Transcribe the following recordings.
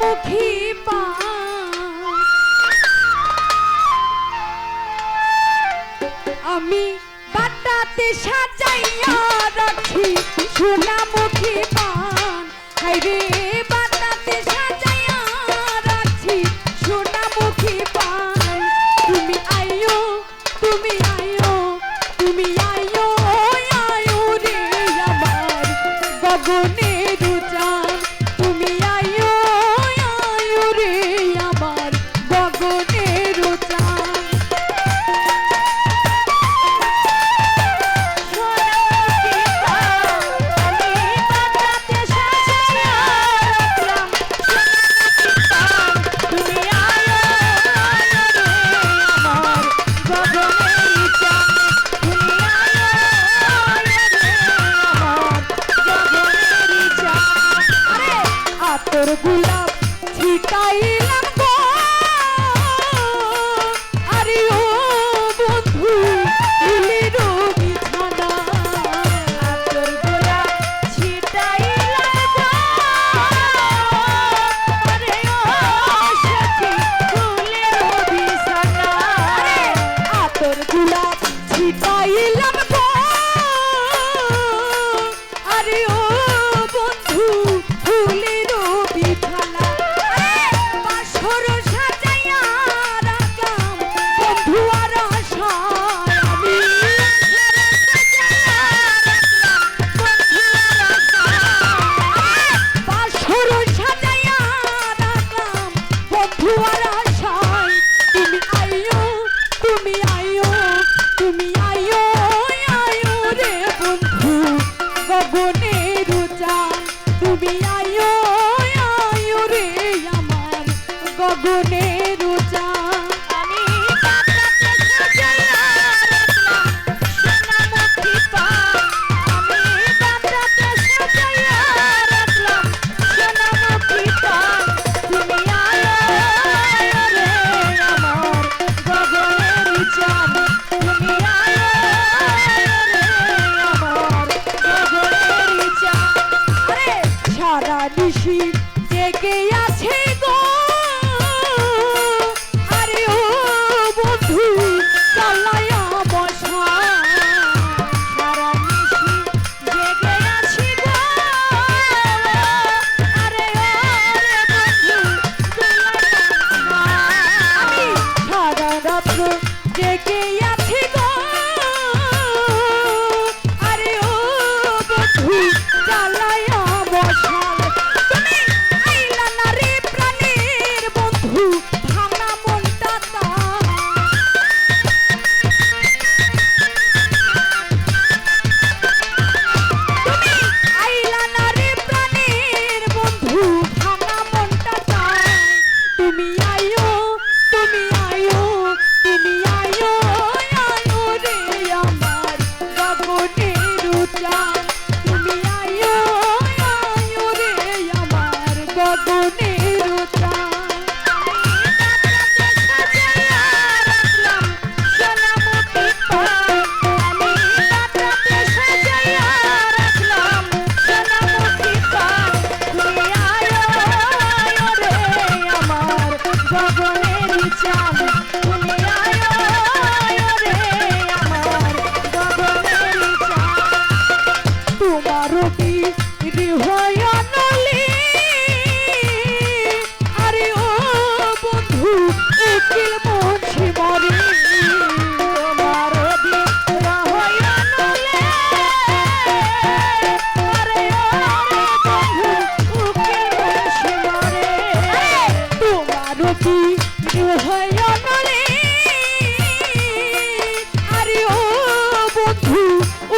মুখী পা। আমি বাটাতে সাজাইয়া রাখি সোনামুখী পান হাইরে বাটাতে সাজাইয়া রাখি তুমি তুমি তুমি আয়ো রে লুটাইলাম নিশি জেগে পারবি হৃহয়া নলে আরে ও বন্ধু উকিল মুন্সি মরে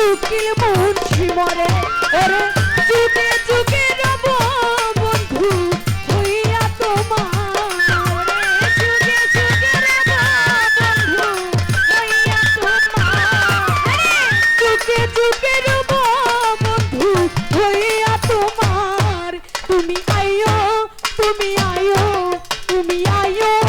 উকিল মরে। ওরে যুগে যুগে রব বন্ধু, হইয়া তোমার। যুগে যুগে রব বন্ধু, হইয়া তোমার। যুগে যুগে রব বন্ধু, হইয়া তোমার। তুমি আয়ো তুমি আয়ো তুমি আয়ো।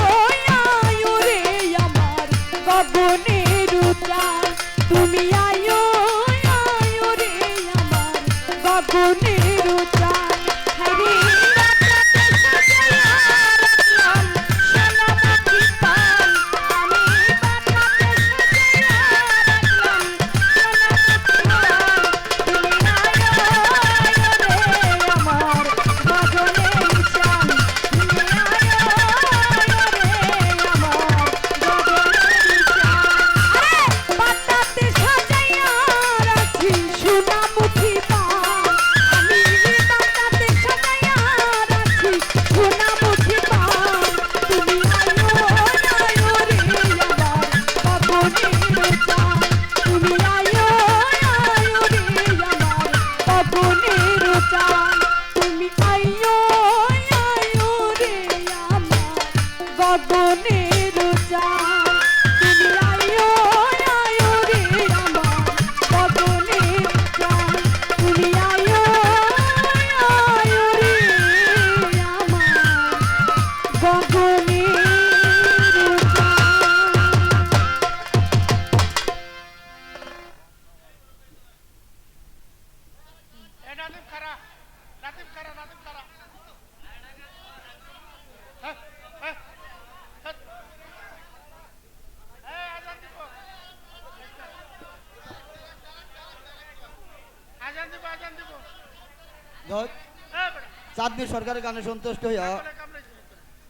চাঁদনী সরকারের গানে সন্তুষ্ট হইয়া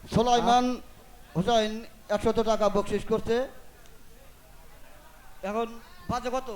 সোলাইমান হুসাইন একশত টাকা বকশিস করছে। এখন বাজে কত?